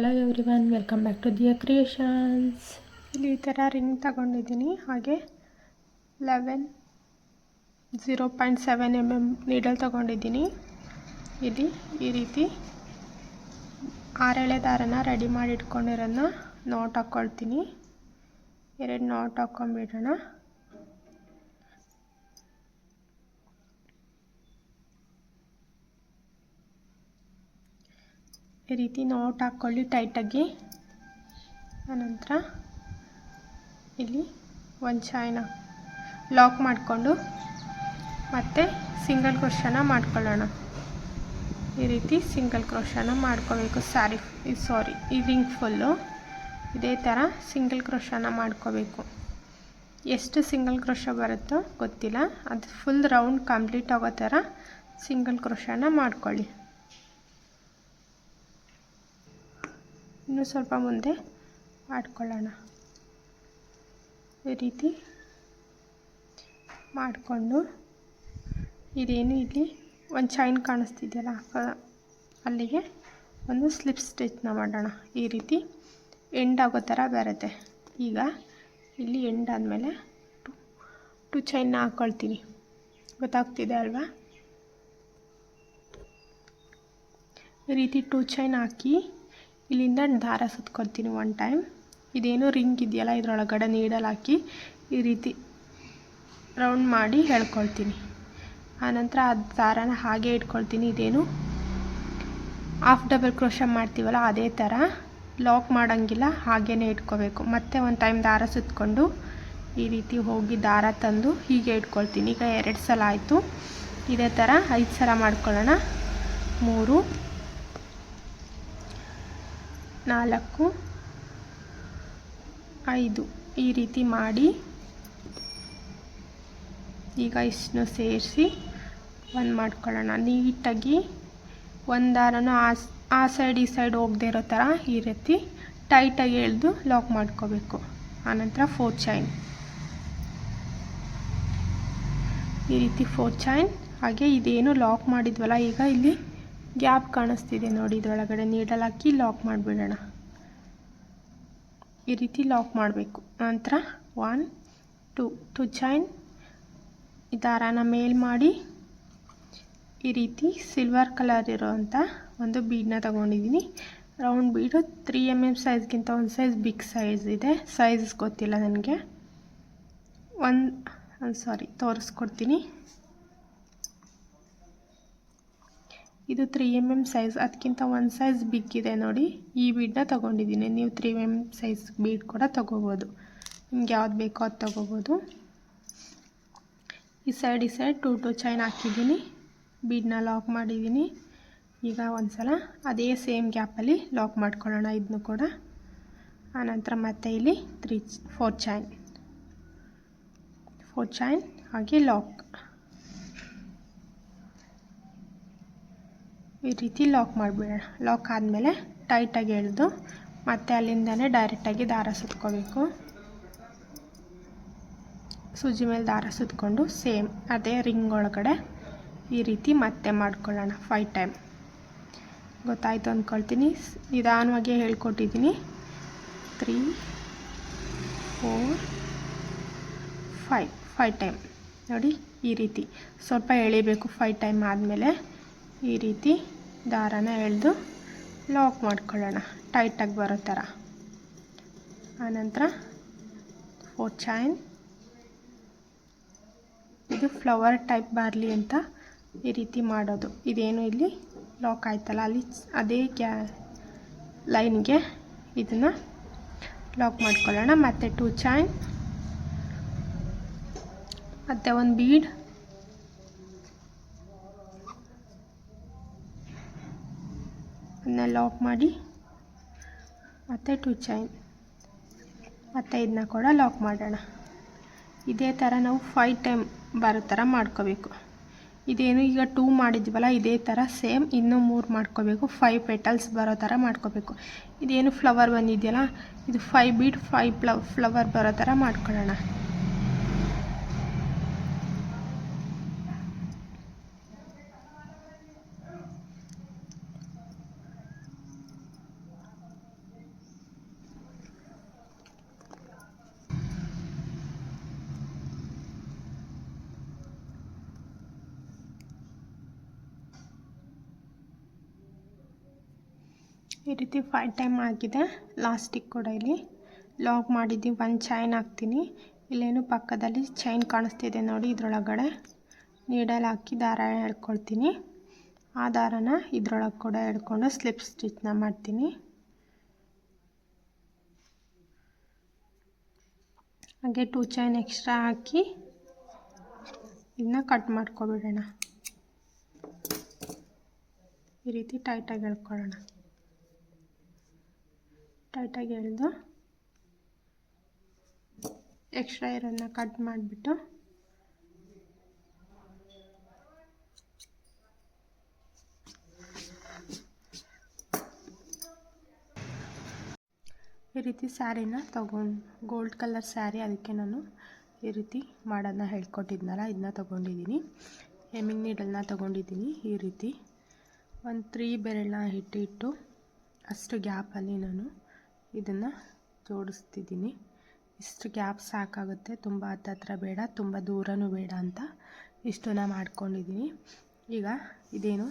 Hello everyone welcome back to Diya creations ಇಲ್ಲಿ ಈ ಥರ ರಿಂಗ್ ತಗೊಂಡಿದ್ದೀನಿ. ಹಾಗೆ eleven zero point seven M M needle ತಗೊಂಡಿದ್ದೀನಿ. ಇಲ್ಲಿ ಈ ರೀತಿ ಆರೆಳೆ ದಾರನ ರೆಡಿ ಮಾಡಿ ಇಟ್ಕೊಂಡಿರೋದನ್ನ ನೋಟ್ ಹಾಕ್ಕೊಳ್ತೀನಿ ಎರಡು ನೋಟ್ ಹಾಕ್ಕೊಂಬಿಡೋಣ ಈ ರೀತಿ ನೋಟ್ ಹಾಕ್ಕೊಳ್ಳಿ ಟೈಟಾಗಿ. ಆನಂತರ ಇಲ್ಲಿ ಒಂದು ಚಾಯ್ನ ಲಾಕ್ ಮಾಡಿಕೊಂಡು ಮತ್ತು ಸಿಂಗಲ್ ಕ್ರೋಶನ ಮಾಡ್ಕೊಳ್ಳೋಣ. ಈ ರೀತಿ ಸಿಂಗಲ್ ಕ್ರೋಶನ ಮಾಡ್ಕೋಬೇಕು. ಸ್ಯಾರಿ ಸಾರಿ, ಈ ರಿಂಗ್ ಫುಲ್ಲು. ಇದೇ ಥರ ಸಿಂಗಲ್ ಕ್ರೋಶನ ಮಾಡ್ಕೋಬೇಕು. ಎಷ್ಟು ಸಿಂಗಲ್ ಕ್ರೋಶ ಬರುತ್ತೋ ಗೊತ್ತಿಲ್ಲ. ಅದು ಫುಲ್ ರೌಂಡ್ ಕಂಪ್ಲೀಟ್ ಆಗೋ ಥರ ಸಿಂಗಲ್ ಕ್ರೋಶನ ಮಾಡ್ಕೊಳ್ಳಿ. ಇನ್ನೂ ಸ್ವಲ್ಪ ಮುಂದೆ ಮಾಡ್ಕೊಳ್ಳೋಣ. ಈ ರೀತಿ ಮಾಡಿಕೊಂಡು ಇದೇನು ಇಲ್ಲಿ ಒಂದು ಚೈನ್ ಕಾಣಿಸ್ತಿದೆಯಲ್ಲ ಅಲ್ಲಿಗೆ ಒಂದು ಸ್ಲಿಪ್ ಸ್ಟಿಚ್ನ ಮಾಡೋಣ. ಈ ರೀತಿ ಎಂಡ್ ಆಗೋ ಥರ ಬರುತ್ತೆ. ಈಗ ಇಲ್ಲಿ ಎಂಡ್ ಆದಮೇಲೆ ಟು ಟು ಚೈನ್ನ ಹಾಕ್ಕೊಳ್ತೀನಿ ಗೊತ್ತಾಗ್ತಿದೆ ಅಲ್ವಾ? ಈ ರೀತಿ ಟು ಚೈನ್ ಹಾಕಿ ಇಲ್ಲಿಂದ ದಾರ ಸುತ್ಕೊಳ್ತೀನಿ ಒನ್ ಟೈಮ್ ಇದೇನು ರಿಂಗ್ ಇದೆಯಲ್ಲ, ಇದರೊಳಗಡೆ ನೀಡಲ್ ಹಾಕಿ ಈ ರೀತಿ ರೌಂಡ್ ಮಾಡಿ ಹೇಳ್ಕೊಳ್ತೀನಿ ಆನಂತರ ಆ ದಾರನ ಹಾಗೆ ಇಟ್ಕೊಳ್ತೀನಿ. ಇದೇನು ಹಾಫ್ ಡಬಲ್ ಕ್ರೋಶ ಮಾಡ್ತೀವಲ್ಲ, ಅದೇ ಥರ ಲಾಕ್ ಮಾಡೋಂಗಿಲ್ಲ ಹಾಗೇ ಇಟ್ಕೋಬೇಕು. ಮತ್ತೆ ಒಂದು ಟೈಮ್ ದಾರ ಸುತ್ತಕೊಂಡು ಈ ರೀತಿ ಹೋಗಿ ದಾರ ತಂದು ಹೀಗೆ ಇಟ್ಕೊಳ್ತೀನಿ. ಈಗ ಎರಡು ಸಲ ಆಯಿತು. ಇದೇ ಥರ ಐದು ಸಲ ಮಾಡ್ಕೊಳ್ಳೋಣ. ಮೂರು ನಾಲ್ಕು, ಐದು. ಈ ರೀತಿ ಮಾಡಿ. ಈಗ ಇಷ್ಟನ್ನು ಸೇರಿಸಿ ಒಂದು ಮಾಡ್ಕೊಳ್ಳೋಣ. ನೀಟಾಗಿ ಒಂದು ದಾರನೂ ಆ ಸೈಡ್ ಈ ಸೈಡ್ ಹೋಗದೆ ಇರೋ ಥರ ಈ ರೀತಿ ಟೈಟಾಗಿ ಎಳೆದು ಲಾಕ್ ಮಾಡ್ಕೋಬೇಕು. ಆನಂತರ ಫೋರ್ ಚೈನ್. ಈ ರೀತಿ ಫೋರ್ ಚೈನ್. ಹಾಗೆ ಇದೇನು ಲಾಕ್ ಮಾಡಿದ್ವಲ್ಲ, ಈಗ ಇಲ್ಲಿ ಗ್ಯಾಪ್ ಕಾಣಿಸ್ತಿದೆ ನೋಡಿ ಇದರೊಳಗಡೆ. ನೀಡಲ್ ಹಾಕಿ ಲಾಕ್ ಮಾಡಿಬಿಡೋಣ. ಈ ರೀತಿ ಲಾಕ್ ಮಾಡಬೇಕು. ನಂತರ ಒನ್ ಟು ಟು ಚೈನ್ ಈ ದಾರಾನ ಮೇಲ್ ಮಾಡಿ ಈ ರೀತಿ ಸಿಲ್ವರ್ ಕಲರ್ ಇರೋವಂಥ ಒಂದು ಬೀಡನ್ನ ತಗೊಂಡಿದ್ದೀನಿ. Round bead three M M ಸೈಜ್ಗಿಂತ ಒಂದು ಸೈಜ್ ಬಿಗ್ ಸೈಜ್ ಇದೆ. ಸೈಜ್ ಗೊತ್ತಿಲ್ಲ ನನಗೆ. ಒಂದು ಸಾರಿ ತೋರಿಸ್ಕೊಡ್ತೀನಿ. ಇದು ತ್ರೀ ಎಂ ಎಂ ಸೈಜ್ ಅದಕ್ಕಿಂತ ಒಂದು ಸೈಜ್ ಬಿಗ್ ಇದೆ ನೋಡಿ. ಈ ಬೀಡನ್ನ ತೊಗೊಂಡಿದ್ದೀನಿ. ನೀವು ತ್ರೀ ಎಂ ಸೈಜ್ ಬೀಡ್ ಕೂಡ ತೊಗೋಬೋದು. ನಿಮ್ಗೆ ಯಾವ್ದು ಬೇಕೋ ಅದು ತೊಗೋಬೋದು. ಈ ಸೈಡ್ ಈ ಸೈಡ್ ಟೂ ಟು ಚೈನ್ ಹಾಕಿದ್ದೀನಿ. ಬೀಡನ್ನ ಲಾಕ್ ಮಾಡಿದ್ದೀನಿ. ಈಗ ಒಂದು ಸಲ ಅದೇ ಸೇಮ್ ಗ್ಯಾಪಲ್ಲಿ ಲಾಕ್ ಮಾಡ್ಕೊಳ್ಳೋಣ ಇದನ್ನು ಕೂಡ. ಆನಂತರ ಮತ್ತೆ ಇಲ್ಲಿ three four chain four chain ಹಾಗೆ ಲಾಕ್ ಈ ರೀತಿ ಲಾಕ್ ಮಾಡಿಬಿಡೋಣ. ಲಾಕ್ ಆದಮೇಲೆ ಟೈಟಾಗಿ ಎಳೆದು ಮತ್ತೆ ಅಲ್ಲಿಂದನೇ ಡೈರೆಕ್ಟಾಗಿ ದಾರ ಸುತ್ಕೋಬೇಕು. ಸೂಜಿ ಮೇಲೆ ದಾರ ಸುತ್ಕೊಂಡು ಸೇಮ್ ಅದೇ ರಿಂಗ್ ಒಳಗಡೆ ಈ ರೀತಿ ಮತ್ತೆ ಮಾಡ್ಕೊಳ್ಳೋಣ ಫೈವ್ ಟೈಮ್ ಗೊತ್ತಾಯಿತು ಅಂದ್ಕೊಳ್ತೀನಿ ನಿಧಾನವಾಗಿ ಹೇಳ್ಕೊಟ್ಟಿದ್ದೀನಿ. Three four five five time ನೋಡಿ ಈ ರೀತಿ. ಸ್ವಲ್ಪ ಎಳಿಬೇಕು ಫೈವ್ ಟೈಮ್ ಆದಮೇಲೆ. ಈ ರೀತಿ ದಾರನ ಎಳೆದು ಲಾಕ್ ಮಾಡ್ಕೊಳ್ಳೋಣ. ಟೈಟಾಗಿ ಬರೋ ಥರ ಆನಂತರ ಫೋರ್ ಚೈನ್ ಇದು ಫ್ಲವರ್ ಟೈಪ್ ಬರಲಿ ಅಂತ ಈ ರೀತಿ ಮಾಡೋದು. ಇದೇನು ಇಲ್ಲಿ ಲಾಕ್ ಆಯ್ತಲ್ಲ? ಅಲ್ಲಿ ಅದೇ ಕ್ಯಾ ಲೈನ್ಗೆ ಇದನ್ನು ಲಾಕ್ ಮಾಡ್ಕೊಳ್ಳೋಣ. ಮತ್ತು ಟೂ ಚೈನ್ ಮತ್ತು ಒಂದು ಬೀಡ್ ಅದನ್ನ ಲಾಕ್ ಮಾಡಿ ಮತ್ತು ಟು ಚೈನ್ ಮತ್ತು ಇದನ್ನ ಕೂಡ ಲಾಕ್ ಮಾಡೋಣ. ಇದೇ ಥರ ನಾವು ಫೈವ್ ಟೈಮ್ ಬರೋ ಥರ ಮಾಡ್ಕೋಬೇಕು. ಇದೇನು ಈಗ ಟೂ ಮಾಡಿದ್ವಲ್ಲ, ಇದೇ ಥರ ಸೇಮ್ ಇನ್ನೂ ಮೂರು ಮಾಡ್ಕೋಬೇಕು. ಫೈವ್ ಪೆಟಲ್ಸ್ ಬರೋ ಥರ ಮಾಡ್ಕೋಬೇಕು. ಇದೇನು ಫ್ಲವರ್ ಬಂದಿದೆಯಲ್ಲ, ಇದು ಫೈವ್ ಬೀಟ್ ಫೈವ್ ಫ್ಲವರ್ ಬರೋ ಥರ ಮಾಡ್ಕೊಳ್ಳೋಣ. ಈ ರೀತಿ ಫೈವ್ ಟೈಮ್ ಆಗಿದೆ. ಲಾಸ್ಟಿಕ್ ಕೂಡ ಇಲ್ಲಿ ಲಾಕ್ ಮಾಡಿದ್ದೀವಿ. ಒಂದು ಚೈನ್ ಹಾಕ್ತೀನಿ. ಇಲ್ಲೇನು ಪಕ್ಕದಲ್ಲಿ ಚೈನ್ ಕಾಣಿಸ್ತಿದೆ ನೋಡಿ ಇದರೊಳಗಡೆ. ನೀಡಲ್ ಹಾಕಿ ದಾರ ಎಳ್ಕೊಳ್ತೀನಿ. ಆ ದಾರನ ಇದ್ರೊಳಗೆ ಕೂಡ ಎಳ್ಕೊಂಡು ಸ್ಲಿಪ್ ಸ್ಟಿಚ್ನ ಮಾಡ್ತೀನಿ. ಹಾಗೆ ಟೂ ಚೈನ್ ಎಕ್ಸ್ಟ್ರಾ ಹಾಕಿ ಇದನ್ನ ಕಟ್ ಮಾಡ್ಕೊಬಿಡೋಣ. ಈ ರೀತಿ ಟೈಟಾಗಿ ಎಳ್ಕೊಳ್ಳೋಣ. ಟೈಟಾಗಿ ಎಳೆದು ಎಕ್ಸ್ಟ್ರಾ ಇರೋದನ್ನ ಕಟ್ ಮಾಡಿಬಿಟ್ಟು ಈ ರೀತಿ ಸ್ಯಾರಿನ ತಗೊಂಡು ಗೋಲ್ಡ್ ಕಲರ್ ಸ್ಯಾರಿ ಅದಕ್ಕೆ ನಾನು ಈ ರೀತಿ ಮಾಡೋದನ್ನ ಹೇಳ್ಕೊಟ್ಟಿದ್ನಲ್ಲ ಇದನ್ನ ತೊಗೊಂಡಿದ್ದೀನಿ. ಹೆಮ್ಮಿಂಗ್ ನೀಡಲ್ನ ತೊಗೊಂಡಿದ್ದೀನಿ ಈ ರೀತಿ. ಒಂದು ತ್ರೀ ಬೆರಳನ್ನ ಹಿಟ್ಟಿಟ್ಟು ಅಷ್ಟು ಗ್ಯಾಪಲ್ಲಿ ನಾನು ಇದನ್ನು ಜೋಡಿಸ್ತಿದ್ದೀನಿ. ಇಷ್ಟು ಗ್ಯಾಪ್ ಸಾಕಾಗುತ್ತೆ. ತುಂಬ ಹತ್ತತ್ರ ಬೇಡ, ತುಂಬ ದೂರನೂ ಬೇಡ ಅಂತ ಇಷ್ಟನ್ನ ಮಾಡ್ಕೊಂಡಿದ್ದೀನಿ ಈಗ ಇದೇನು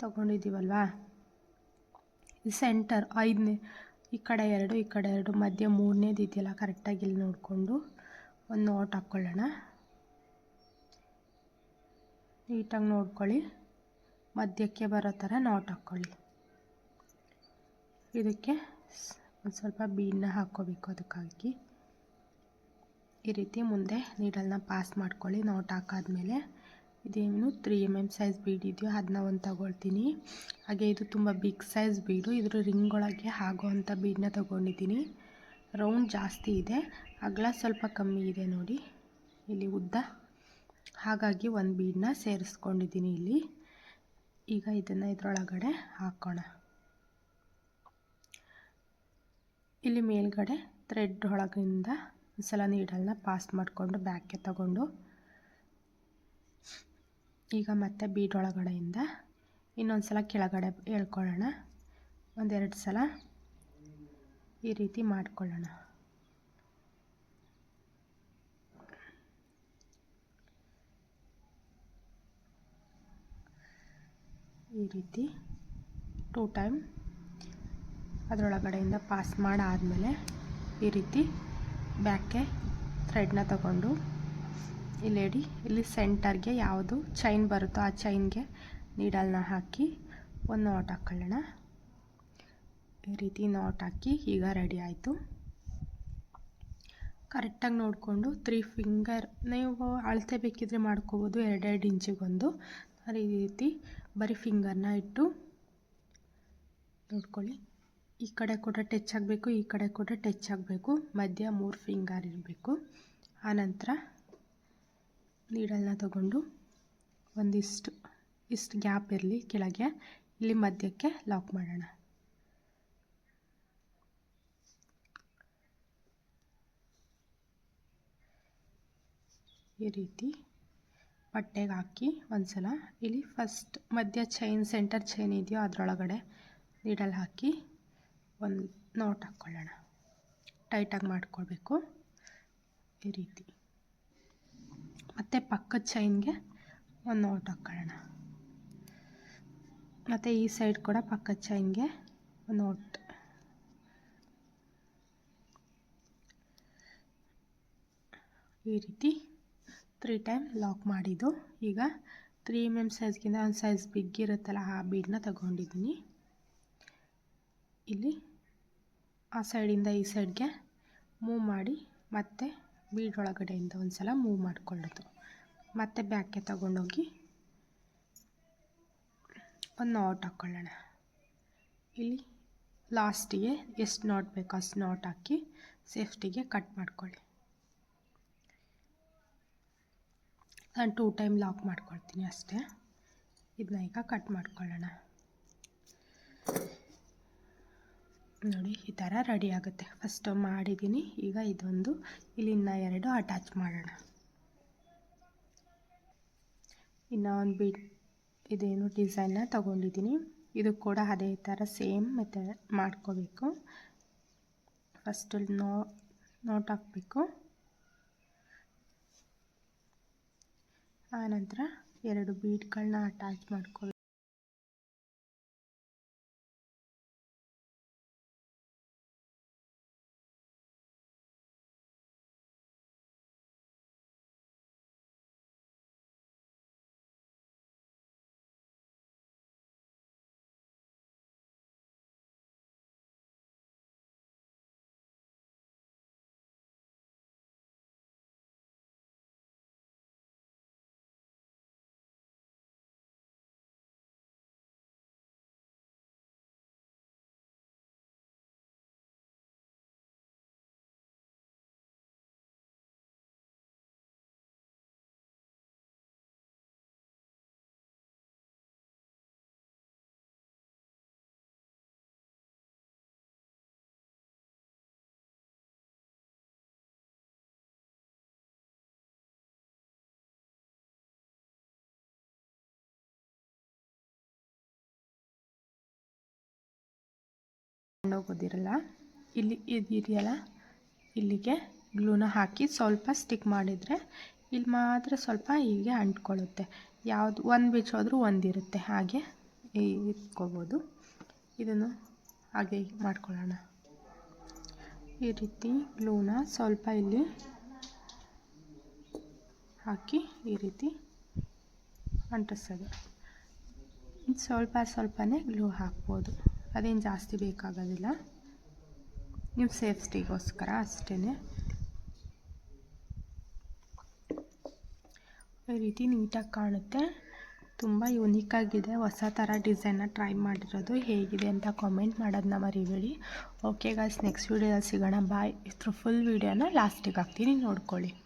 ತೊಗೊಂಡಿದ್ದೀವಲ್ವ ಸೆಂಟರ್ ಐದನೇ, ಈ ಕಡೆ ಎರಡು, ಈ ಕಡೆ ಎರಡು, ಮಧ್ಯೆ ಮೂರನೇದು ಇದೆಯಲ್ಲ ಕರೆಕ್ಟಾಗಿ ಇಲ್ಲಿ ನೋಡಿಕೊಂಡು ಒಂದು ನೋಟ್ ಹಾಕ್ಕೊಳ್ಳೋಣ ನೀಟಾಗಿ ನೋಡ್ಕೊಳ್ಳಿ. ಮಧ್ಯಕ್ಕೆ ಬರೋ ಥರ ನೋಟ್ ಹಾಕ್ಕೊಳ್ಳಿ ಇದಕ್ಕೆ ಒಂದು ಸ್ವಲ್ಪ ಬೀಡನ್ನ ಹಾಕ್ಕೋಬೇಕು ಅದಕ್ಕಾಗಿ. ಈ ರೀತಿ ಮುಂದೆ ನೀಡಲ್ನ ಪಾಸ್ ಮಾಡ್ಕೊಳ್ಳಿ. ನೋಟ್ ಹಾಕಾದ್ಮೇಲೆ ಇದೇನು three M M size bead ಇದೆಯೋ ಅದನ್ನ ಒಂದು ತಗೊಳ್ತೀನಿ. ಹಾಗೆ ಇದು ತುಂಬ ಬಿಗ್ ಸೈಜ್ ಬೀಡು ಇದ್ರ ರಿಂಗ್ ಒಳಗೆ ಆಗೋ ಅಂಥ ಬೀಡನ್ನ ತಗೊಂಡಿದ್ದೀನಿ. ರೌಂಡ್ ಜಾಸ್ತಿ ಇದೆ. ಅಗಲ ಸ್ವಲ್ಪ ಕಮ್ಮಿ ಇದೆ ನೋಡಿ. ಇಲ್ಲಿ ಉದ್ದ. ಹಾಗಾಗಿ ಒಂದು ಬೀಡನ್ನ ಸೇರಿಸ್ಕೊಂಡಿದ್ದೀನಿ ಇಲ್ಲಿ. ಈಗ ಇದನ್ನು ಇದರೊಳಗಡೆ ಹಾಕೋಣ. ಇಲ್ಲಿ ಮೇಲ್ಗಡೆ ಥ್ರೆಡ್ ಒಳಗಿಂದ ಒಂದು ಸಲ ನೀಡಲ್ನ ಪಾಸ್ ಮಾಡಿಕೊಂಡು ಬ್ಯಾಕ್ಗೆ ತಗೊಂಡು, ಈಗ ಮತ್ತೆ ಬೀಡ್ ಒಳಗಡೆಯಿಂದ ಇನ್ನೊಂದು ಸಲ ಕೆಳಗಡೆ ಹೇಳ್ಕೊಳ್ಳೋಣ. ಒಂದೆರಡು ಸಲ ಈ ರೀತಿ ಮಾಡ್ಕೊಳ್ಳೋಣ. ಈ ರೀತಿ ಟೂ ಟೈಮ್ ಅದರೊಳಗಡೆಯಿಂದ ಪಾಸ್ ಮಾಡಾದಮೇಲೆ ಈ ರೀತಿ ಬ್ಯಾಕ್ಗೆ ಥ್ರೆಡ್ನ ತಗೊಂಡು ಇಲ್ಲಿ ಇಲ್ಲಿ ಸೆಂಟರ್ಗೆ ಯಾವುದು ಚೈನ್ ಬರುತ್ತೋ ಆ ಚೈನ್ಗೆ ನೀಡಲ್ನ ಹಾಕಿ ಒಂದು ನಾಟ್ ಹಾಕ್ಕೊಳ್ಳೋಣ ಈ ರೀತಿ ನಾಟ್ ಹಾಕಿ ಈಗ ರೆಡಿ ಆಯಿತು. ಕರೆಕ್ಟಾಗಿ ನೋಡಿಕೊಂಡು ತ್ರೀ ಫಿಂಗರ್ ನೀವು ಅಳತೆ ಬೇಕಿದ್ರೆ ಮಾಡ್ಕೋಬೋದು, ಎರಡೆರಡು ಇಂಚಿಗೊಂದು. ಈ ರೀತಿ ಬರೀ ಫಿಂಗರ್ನ ಇಟ್ಟು ನೋಡ್ಕೊಳ್ಳಿ. ಈ ಕಡೆ ಕೂಡ ಟಚ್ ಆಗಬೇಕು, ಈ ಕಡೆ ಕೂಡ ಟಚ್ ಆಗಬೇಕು. ಮಧ್ಯ ಮೂರು ಫಿಂಗರ್ ಇರಬೇಕು. ಆನಂತರ ನೀಡಲ್ನ ತಗೊಂಡು ಒಂದಿಷ್ಟು, ಇಷ್ಟು ಗ್ಯಾಪ್ ಇರಲಿ ಕೆಳಗೆ. ಇಲ್ಲಿ ಮಧ್ಯಕ್ಕೆ ಲಾಕ್ ಮಾಡೋಣ. ಈ ರೀತಿ ಬಟ್ಟೆಗೆ ಹಾಕಿ ಒಂದ್ಸಲ. ಇಲ್ಲಿ ಫಸ್ಟ್ ಮಧ್ಯ ಚೈನ್, ಸೆಂಟರ್ ಚೈನ್ ಇದೆಯೋ ಅದರೊಳಗಡೆ ನೀಡಲ್ ಹಾಕಿ ಒಂದು ನೋಟ್ ಹಾಕ್ಕೊಳ್ಳೋಣ ಟೈಟಾಗಿ ಮಾಡ್ಕೊಳ್ಬೇಕು. ಈ ರೀತಿ. ಮತ್ತು ಪಕ್ಕದ ಚೈನ್ಗೆ ಒಂದು ನೋಟ್ ಹಾಕ್ಕೊಳ್ಳೋಣ ಮತ್ತು ಈ ಸೈಡ್ ಕೂಡ ಪಕ್ಕದ ಚೈನ್ಗೆ ಒಂದು ನೋಟ್. ಈ ರೀತಿ ತ್ರೀ ಟೈಮ್ ಲಾಕ್ ಮಾಡಿದ್ದು. ಈಗ ತ್ರೀ ಎಂ ಎಂ ಸೈಜ್ಗಿಂತ ಒಂದು ಸೈಜ್ ಬಿಗ್ ಇರುತ್ತಲ್ಲ, ಆ ಬೀಡನ್ನ ತಗೊಂಡಿದ್ದೀನಿ. ಇಲ್ಲಿ ಆ ಸೈಡಿಂದ ಈ ಸೈಡ್ಗೆ ಮೂವ್ ಮಾಡಿ ಮತ್ತೆ ಬೀಡ್ ಒಳಗಡೆಯಿಂದ ಒಂದು ಸಲ ಮೂವ್ ಮಾಡಿಕೊಳ್ಳೋದು. ಮತ್ತೆ ಬ್ಯಾಕ್ಗೆ ತಗೊಂಡೋಗಿ ಒಂದು ನಾಟ್ ಹಾಕ್ಕೊಳ್ಳೋಣ ಇಲ್ಲಿ ಲಾಸ್ಟಿಗೆ ಎಷ್ಟು ನಾಟ್ ಬೇಕೋ ಅಷ್ಟು ನಾಟ್ ಹಾಕಿ ಸೇಫ್ಟಿಗೆ ಕಟ್ ಮಾಡ್ಕೊಳ್ಳಿ. ನಾನು ಟೂ ಟೈಮ್ ಲಾಕ್ ಮಾಡ್ಕೊಳ್ತೀನಿ ಅಷ್ಟೇ. ಇದನ್ನ ಈಗ ಕಟ್ ಮಾಡ್ಕೊಳ್ಳೋಣ. ನೋಡಿ, ಈ ಥರ ರೆಡಿ ಆಗುತ್ತೆ. ಫಸ್ಟು ಮಾಡಿದ್ದೀನಿ. ಈಗ ಇದೊಂದು ಇಲ್ಲಿನ್ನ ಎರಡು ಅಟ್ಯಾಚ್ ಮಾಡೋಣ. ಇನ್ನು ಒಂದು ಬಿಟ್ ಇದೇನು ಡಿಸೈನ್ನ ತೊಗೊಂಡಿದ್ದೀನಿ. ಇದು ಕೂಡ ಅದೇ ಥರ ಸೇಮ್ ಮೆಥಡ್ ಮಾಡ್ಕೋಬೇಕು. ಫಸ್ಟು ನೋ ನೋಟ್ ಹಾಕಬೇಕು. ಆನಂತರ ಎರಡು ಬೀಡ್ಗಳನ್ನ ಅಟ್ಯಾಚ್ ಮಾಡ್ಕೋಬೇಕು. ಹೋಗೋದಿರಲ್ಲ ಇಲ್ಲಿ ಇದಿರಲ್ಲ ಇಲ್ಲಿಗೆ ಗ್ಲೂನ ಹಾಕಿ ಸ್ವಲ್ಪ ಸ್ಟಿಕ್ ಮಾಡಿದರೆ ಇಲ್ಲಿ ಮಾತ್ರ ಸ್ವಲ್ಪ ಹೀಗೆ ಅಂಟ್ಕೊಳ್ಳುತ್ತೆ. ಯಾವುದು, ಒಂದು ಬಿಚ್ಚೋದ್ರೂ ಒಂದಿರುತ್ತೆ ಹಾಗೆ ಇಟ್ಕೋಬೋದು. ಇದನ್ನು ಹಾಗೆ ಮಾಡ್ಕೊಳ್ಳೋಣ. ಈ ರೀತಿ ಗ್ಲೂನ ಸ್ವಲ್ಪ ಇಲ್ಲಿ ಹಾಕಿ ಈ ರೀತಿ ಅಂಟಿಸೋದು. ಸ್ವಲ್ಪ ಸ್ವಲ್ಪನೇ ಗ್ಲೂ ಹಾಕ್ಬೋದು. ಅದೇನು ಜಾಸ್ತಿ ಬೇಕಾಗೋದಿಲ್ಲ. ನೀವು ಸೇಫ್ಟಿಗೋಸ್ಕರ ಅಷ್ಟೇ ಈ ರೀತಿ ನೀಟಾಗಿ ಕಾಣುತ್ತೆ. ತುಂಬ ಯುನೀಕಾಗಿದೆ ಹೊಸ ಥರ ಡಿಸೈನ್ನ ಟ್ರೈ ಮಾಡಿರೋದು. ಹೇಗಿದೆ ಅಂತ ಕಾಮೆಂಟ್ ಮಾಡೋದನ್ನ ಮರಿಬೇಡಿ. ಓಕೆ ಗಾಯ್ಸ್ ನೆಕ್ಸ್ಟ್ ವೀಡಿಯೋದಲ್ಲಿ ಸಿಗೋಣ. ಬಾಯ್ ಇದ್ರ ಫುಲ್ ವೀಡಿಯೋನ ಲಾಸ್ಟಿಗೆ ಹಾಕ್ತೀನಿ. ನೋಡ್ಕೊಳ್ಳಿ.